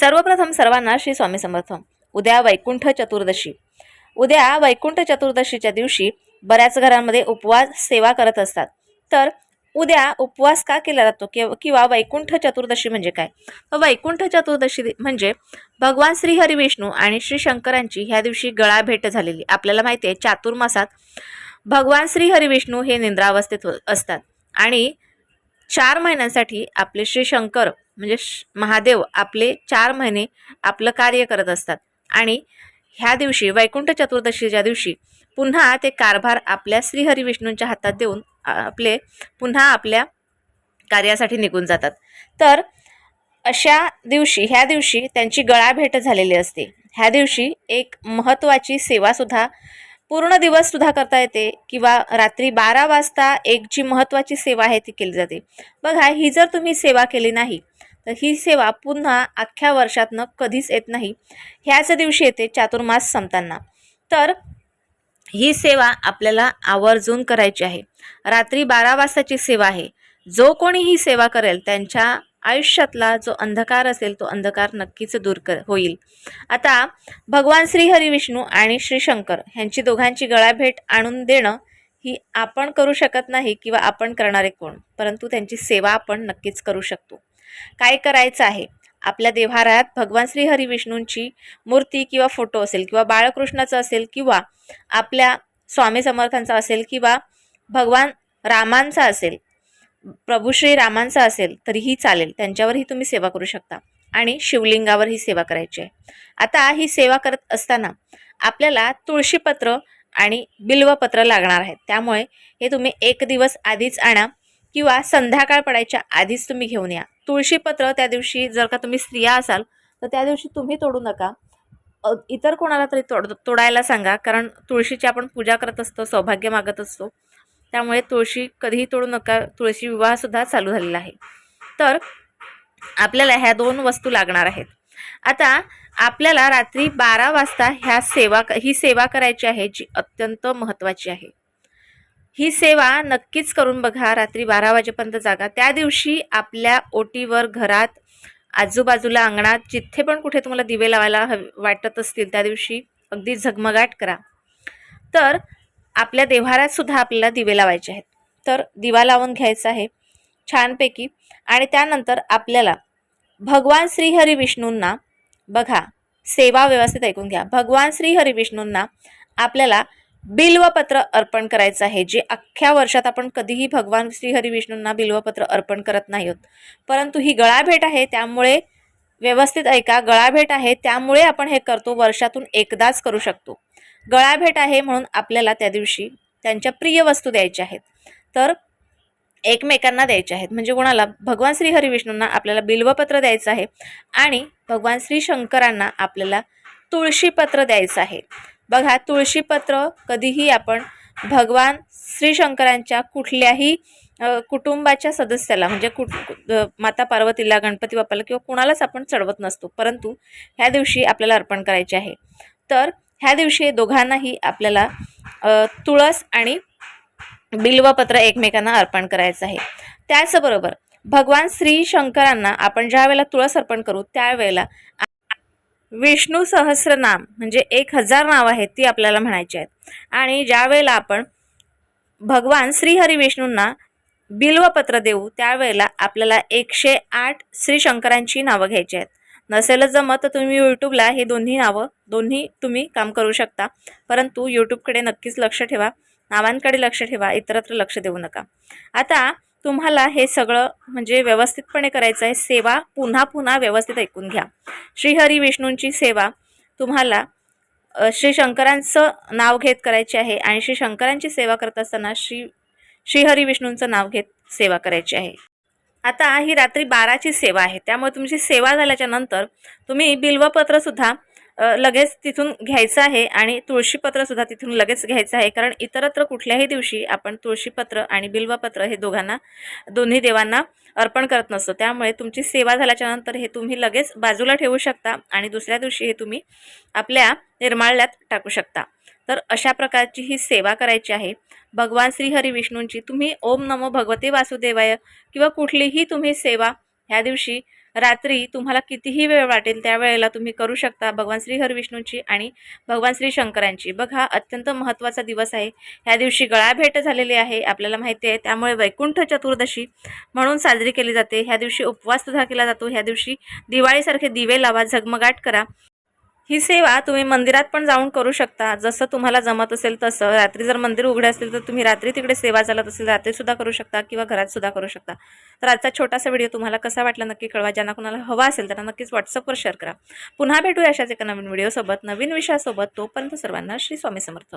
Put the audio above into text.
सर्वप्रथम सर्वांना श्री स्वामी समर्थ. उद्या वैकुंठ चतुर्दशी. उद्या वैकुंठ चतुर्दशीच्या दिवशी बऱ्याच घरांमध्ये उपवास सेवा करत असतात. तर उद्या उपवास का केला जातो? किंवा किंवा वैकुंठ चतुर्दशी म्हणजे काय? तर वैकुंठ चतुर्दशी म्हणजे भगवान श्री हरिविष्णू आणि श्री शंकरांची ह्या दिवशी गळा भेट झालेली. आपल्याला माहिती आहे चातुर्मासात भगवान श्री हरिविष्णू हे निंद्रावस्थेत असतात. आणि चार महिन्यांसाठी आपले श्री शंकर म्हणजे महादेव आपले चार महिने आपलं कार्य करत असतात. आणि ह्या दिवशी वैकुंठ चतुर्दशीच्या दिवशी पुन्हा ते कारभार आपल्या श्रीहरी विष्णूंच्या हातात देऊन आपले पुन्हा आपल्या कार्यासाठी निघून जातात. तर अशा दिवशी ह्या दिवशी त्यांची गळाभेट झालेली असते. ह्या दिवशी एक महत्त्वाची सेवासुद्धा पूर्ण दिवससुद्धा करता येते किंवा रात्री बारा वाजता एक जी महत्त्वाची सेवा आहे ती केली जाते. बघा ही जर तुम्ही सेवा केली नाही तर ही सेवा पुन्हा अख्ख्या वर्षातनं कधीच येत नाही. ह्याच दिवशी येते चातुर्मास संपताना. तर ही सेवा आपल्याला आवर्जून करायची आहे. रात्री बारा वाजताची सेवा आहे. जो कोणी ही सेवा करेल त्यांच्या आयुष्यातला जो अंधकार असेल तो अंधकार नक्कीच दूर कर होईल. आता भगवान श्री हरी विष्णू आणि श्री शंकर ह्यांची दोघांची गळाभेट आणून देणं ही आपण करू शकत नाही किंवा आपण करणारे कोण परंतु त्यांची सेवा आपण नक्कीच करू शकतो. काय करायचं आहे? आपल्या देव्हारात भगवान श्री हरी विष्णूंची मूर्ती किंवा फोटो असेल किंवा बाळकृष्णाचं असेल किंवा आपल्या स्वामी समर्थांचा असेल किंवा भगवान रामांचा असेल प्रभू श्री रामांचा असेल तरीही चालेल. त्यांच्यावरही तुम्ही सेवा करू शकता आणि शिवलिंगावर ही सेवा करायची आहे. आता ही सेवा करत असताना आपल्याला तुळशीपत्र आणि बिल्वपत्र लागणार आहेत. त्यामुळे हे तुम्ही एक दिवस आधीच आणा किंवा संध्याकाळ पडायच्या आधीच तुम्ही घेऊन या. तुळशीपत्र त्या दिवशी जर का तुम्ही स्त्रिया असाल तर त्या दिवशी तुम्ही तोडू नका. इतर कोणाला तरी तोड तोडायला सांगा कारण तुळशीची आपण पूजा करत असतो सौभाग्य मागत असतो. त्यामुळे तुळशी कधीही तोडू नका तुळशी विवाहसुद्धा चालू झालेला आहे. तर आपल्याला ह्या दोन वस्तू लागणार आहेत. आता आपल्याला रात्री बारा वाजता ह्या सेवा ही सेवा करायची आहे जी अत्यंत महत्त्वाची आहे. ही सेवा नक्कीच करून बघा रात्री बारा वाजेपर्यंत जागा. त्या दिवशी आपल्या ओटीवर घरात आजूबाजूला अंगणात जिथे पण कुठे तुम्हाला दिवे लावायला हवे वाटत असतील त्या दिवशी अगदी झगमगाट करा. तर आपल्या देव्हाऱ्यात सुद्धा आपल्याला दिवे लावायचे आहेत. तर दिवा लावून घ्यायचा आहे छानपैकी. आणि त्यानंतर आपल्याला भगवान श्रीहरी विष्णूंना बघा सेवा व्यवस्थित ऐकून घ्या. भगवान श्रीहरी विष्णूंना आपल्याला बिल्वपत्र अर्पण करायचं आहे जे अख्ख्या वर्षात आपण कधीही भगवान श्रीहरी विष्णूंना बिल्वपत्र अर्पण करत नाही आहोत. परंतु ही गळाभेट आहे त्यामुळे व्यवस्थित ऐका गळाभेट आहे त्यामुळे आपण हे करतो वर्षातून एकदाच करू शकतो. गळाभेट आहे म्हणून आपल्याला त्या दिवशी त्यांच्या प्रिय वस्तू द्यायच्या आहेत. तर एकमेकांना द्यायच्या आहेत. म्हणजे कोणाला? भगवान श्री हरिविष्णूंना आपल्याला बिल्वपत्र द्यायचं आहे आणि भगवान श्री शंकरांना आपल्याला तुळशीपत्र द्यायचं आहे. बघा तुळशीपत्र कधीही आपण भगवान श्रीशंकरांच्या कुठल्याही कुटुंबाच्या सदस्याला म्हणजे कुट माता पार्वतीला गणपती बाप्पाला किंवा कुणालाच आपण चढवत नसतो परंतु ह्या दिवशी आपल्याला अर्पण करायचे आहे. तर ह्या दिवशी दोघांनाही आपल्याला तुळस आणि बिल्वपत्र एकमेकांना अर्पण करायचं आहे. त्याचबरोबर भगवान श्री शंकरांना आपण ज्या वेळेला तुळस अर्पण करू त्यावेळेला विष्णू सहस्रनाम म्हणजे एक हजार नाव आहेत ती आपल्याला म्हणायची आहेत. आणि ज्या वेळेला आपण भगवान श्रीहरी विष्णूंना बिल्वपत्र देऊ त्यावेळेला आपल्याला एकशे आठ श्री शंकरांची नावं घ्यायची आहेत. नसेलच जमत तर तुम्ही यूट्यूबला हे दोन्ही नावं दोन्ही तुम्ही काम करू शकता. परंतु यूट्यूबकडे नक्कीच लक्ष ठेवा नावांकडे लक्ष ठेवा इतरत्र लक्ष देऊ नका. आता तुम्हाला हे सगळं म्हणजे व्यवस्थितपणे करायचं आहे. सेवा पुन्हा पुन्हा व्यवस्थित ऐकून घ्या. श्रीहरी विष्णूंची सेवा तुम्हाला श्री शंकरांचं नाव घेत करायची आहे आणि श्री शंकरांची सेवा करत असताना श्री श्रीहरी विष्णूंचं नाव घेत सेवा करायची आहे. आता ही रात्री बाराची सेवा आहे. त्यामुळे तुमची सेवा झाल्याच्यानंतर तुम्ही बिल्वपत्रसुद्धा लगेच तिथून घ्यायचं आहे आणि तुळशीपत्रसुद्धा तिथून लगेच घ्यायचं आहे. कारण इतरत्र कुठल्याही दिवशी आपण तुळशीपत्र आणि बिल्वपत्र हे दोघांना दोन्ही देवांना अर्पण करत नसतो. त्यामुळे तुमची सेवा झाल्याच्यानंतर हे तुम्ही लगेच बाजूला ठेवू शकता आणि दुसऱ्या दिवशी हे तुम्ही आपल्या निर्माल्यात टाकू शकता. तर अशा प्रकारची ही सेवा करायची आहे. भगवान श्रीहरी विष्णूंची तुम्ही ओम नमो भगवते वासुदेवाय किंवा कुठलीही तुम्ही सेवा ह्या दिवशी रात्री तुम्हाला कितीही वेळ वाटेल त्यावेळेला तुम्ही करू शकता भगवान श्री हरविष्णूंची आणि भगवान श्री शंकरांची. बघ हा अत्यंत महत्त्वाचा दिवस आहे. ह्या दिवशी गळाभेट झालेली आहे आपल्याला माहिती आहे. त्यामुळे वैकुंठ चतुर्दशी म्हणून साजरी केली जाते. ह्या दिवशी उपवास सुद्धा केला जातो. ह्या दिवशी दिवाळीसारखे दिवे लावा झगमगाट करा. ही सेवा तुम्ही मंदिरात पण जाऊन करू शकता. जसं तुम्हाला जमत असेल तसं. रात्री जर मंदिर उघडे असेल तर तुम्ही रात्री तिकडे सेवा चालत असेल रात्रीसुद्धा करू शकता किंवा घरात सुद्धा करू शकता. तर आजचा छोटासा व्हिडिओ तुम्हाला कसा वाटला नक्की कळवा. ज्यांना कुणाला हवा असेल त्यांना नक्कीच व्हॉट्सअपवर शेअर करा. पुन्हा भेटूया अशाच एका नवीन व्हिडिओसोबत नवीन विषयासोबत. तोपर्यंत सर्वांना श्री स्वामी समर्थ.